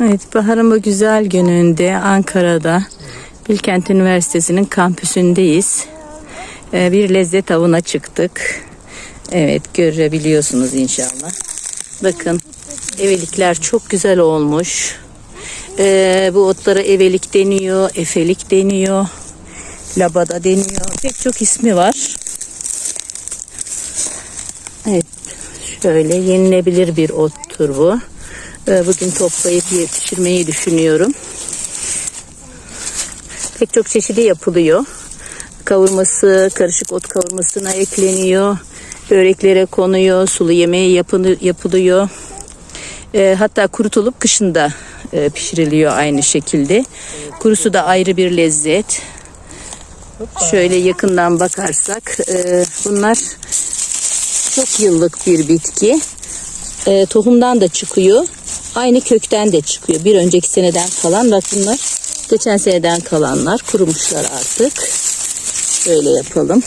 Evet, baharın bu güzel gününde Ankara'da Bilkent Üniversitesi'nin kampüsündeyiz. Ee, bir lezzet avına çıktık. Evet, görebiliyorsunuz inşallah. Bakın, evelikler çok güzel olmuş. Ee, bu otlara evelik deniyor, efelik deniyor, labada deniyor. Pek çok ismi var. Evet, şöyle yenilebilir bir ottur bu. Ee, Bugün toplayıp yetiştirmeyi düşünüyorum. Pek çok çeşidi yapılıyor. Kavurması, karışık ot kavurmasına ekleniyor. Böreklere konuyor, sulu yemeği yapılıyor. Ee, hatta kurutulup kışında e, pişiriliyor aynı şekilde. Kurusu da ayrı bir lezzet. Şöyle yakından bakarsak e, bunlar çok yıllık bir bitki. E, tohumdan da çıkıyor. Aynı kökten de çıkıyor. Bir önceki seneden kalan bak geçen seneden kalanlar kurumuşlar artık. Şöyle yapalım.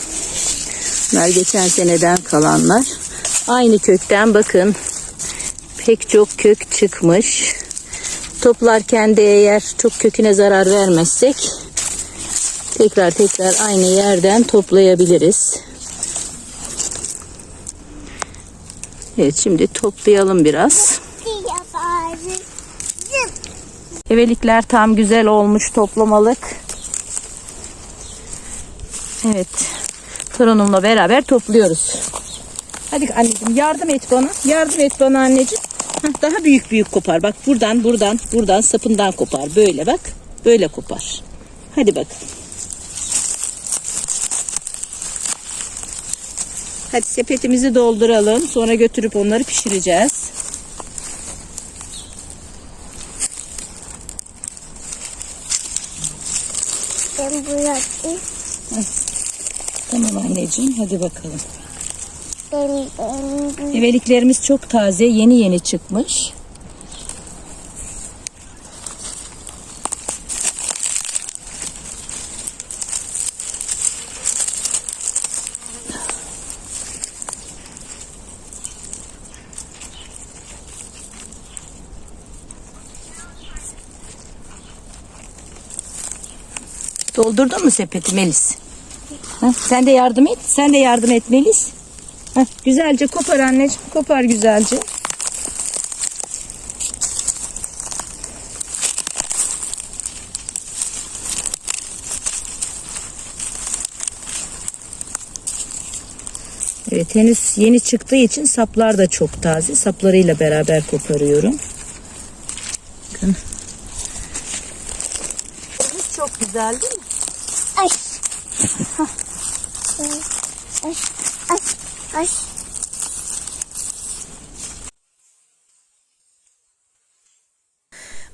Bunlar geçen seneden kalanlar. Aynı kökten bakın pek çok kök çıkmış. Toplarken de eğer çok köküne zarar vermezsek tekrar tekrar aynı yerden toplayabiliriz. Evet şimdi toplayalım biraz. Evelikler tam güzel olmuş toplamalık. Evet. Torunumla beraber topluyoruz. Hadi anneciğim yardım et bana. Yardım et bana anneciğim. Hah, daha büyük büyük kopar. Bak buradan buradan buradan sapından kopar. Böyle bak. Böyle kopar. Hadi bak. Hadi sepetimizi dolduralım. Sonra götürüp onları pişireceğiz. Ben bıraktım. Tamam anneciğim hadi bakalım. Ben, ben, Eveliklerimiz çok taze, yeni yeni çıkmış. Doldurdun mu sepeti Melis? Ha, sen de yardım et. Sen de yardım et Melis. Heh, güzelce kopar anneciğim. Kopar güzelce. Evet henüz yeni çıktığı için saplar da çok taze. Saplarıyla beraber koparıyorum. Bakın. Çok güzel değil mi?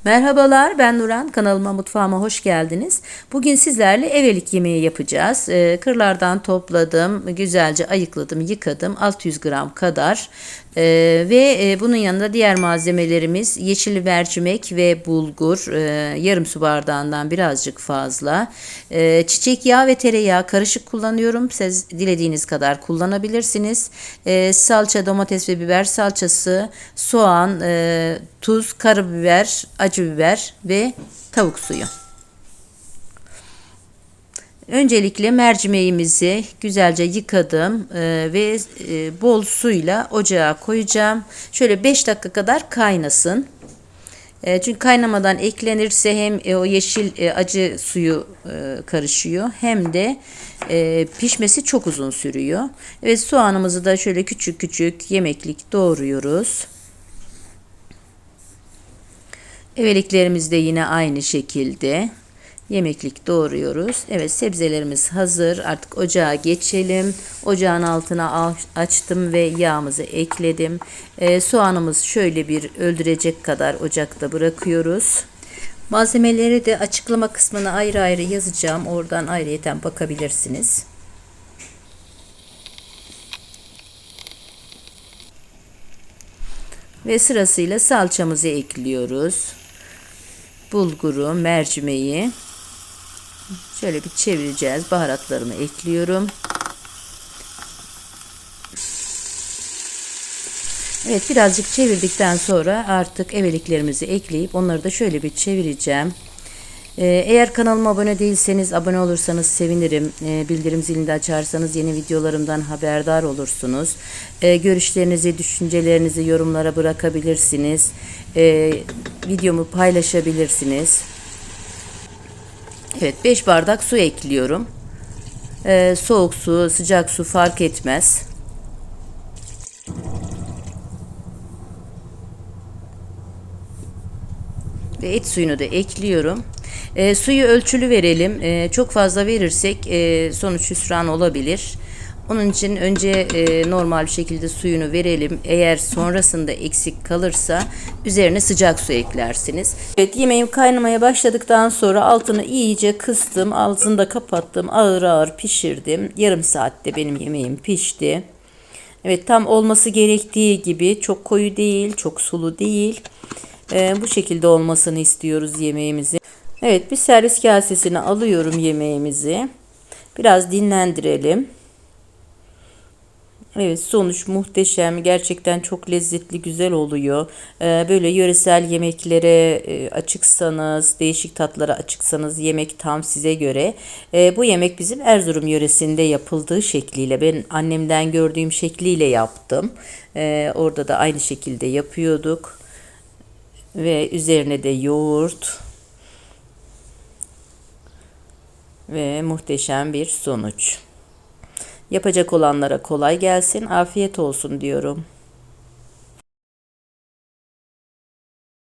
Merhabalar ben Nuran kanalıma mutfağıma hoş geldiniz. Bugün sizlerle evelik yemeği yapacağız. Ee, kırlardan topladım, güzelce ayıkladım, yıkadım 600 gram kadar. Ee, ve e, bunun yanında diğer malzemelerimiz yeşil mercimek ve bulgur Ee, yarım su bardağından birazcık fazla. Ee, çiçek yağı ve tereyağı karışık kullanıyorum. Siz dilediğiniz kadar kullanabilirsiniz. Ee, salça, domates ve biber salçası, soğan, e, tuz, karabiber, acı biber ve tavuk suyu. Öncelikle mercimeğimizi güzelce yıkadım e, ve e, bol suyla ocağa koyacağım. Şöyle 5 dakika kadar kaynasın. E, çünkü kaynamadan eklenirse hem o yeşil acı suyu karışıyor hem de pişmesi çok uzun sürüyor. Evet soğanımızı da şöyle küçük küçük yemeklik doğruyoruz. Eveliklerimiz de yine aynı şekilde yemeklik doğruyoruz. Evet sebzelerimiz hazır. Artık ocağa geçelim. Ocağın altına al- açtım ve yağımızı ekledim. Ee, soğanımız şöyle bir öldürecek kadar ocakta bırakıyoruz. Malzemeleri de açıklama kısmına ayrı ayrı yazacağım. Oradan ayrıyeten bakabilirsiniz. Ve sırasıyla salçamızı ekliyoruz. Bulguru, mercimeği şöyle bir çevireceğiz. Baharatlarımı ekliyorum. Evet birazcık çevirdikten sonra artık eveliklerimizi ekleyip onları da şöyle bir çevireceğim. Ee, Eğer kanalıma abone değilseniz abone olursanız sevinirim. Ee, Bildirim zilini de açarsanız yeni videolarımdan haberdar olursunuz. Ee, Görüşlerinizi, düşüncelerinizi yorumlara bırakabilirsiniz. Ee, Videomu paylaşabilirsiniz. Evet 5 bardak su ekliyorum. Ee, Soğuk su, sıcak su fark etmez. Ve et suyunu da ekliyorum. E, suyu ölçülü verelim. E, çok fazla verirsek e, sonuç hüsran olabilir. Onun için önce e, normal bir şekilde suyunu verelim. Eğer sonrasında eksik kalırsa üzerine sıcak su eklersiniz. Evet yemeğim kaynamaya başladıktan sonra altını iyice kıstım. Altını da kapattım. Ağır ağır pişirdim. Yarım saatte benim yemeğim pişti. Evet tam olması gerektiği gibi çok koyu değil, çok sulu değil. Ee, bu şekilde olmasını istiyoruz yemeğimizi. Evet bir servis kasesine alıyorum yemeğimizi. Biraz dinlendirelim. Evet sonuç muhteşem. Gerçekten çok lezzetli, güzel oluyor. Ee, böyle yöresel yemeklere e, açıksanız, değişik tatlara açıksanız yemek tam size göre. Ee, bu yemek bizim Erzurum yöresinde yapıldığı şekliyle, ben annemden gördüğüm şekliyle yaptım. Ee, orada da aynı şekilde yapıyorduk. Ve üzerine de yoğurt. Ve muhteşem bir sonuç. Yapacak olanlara kolay gelsin, afiyet olsun diyorum.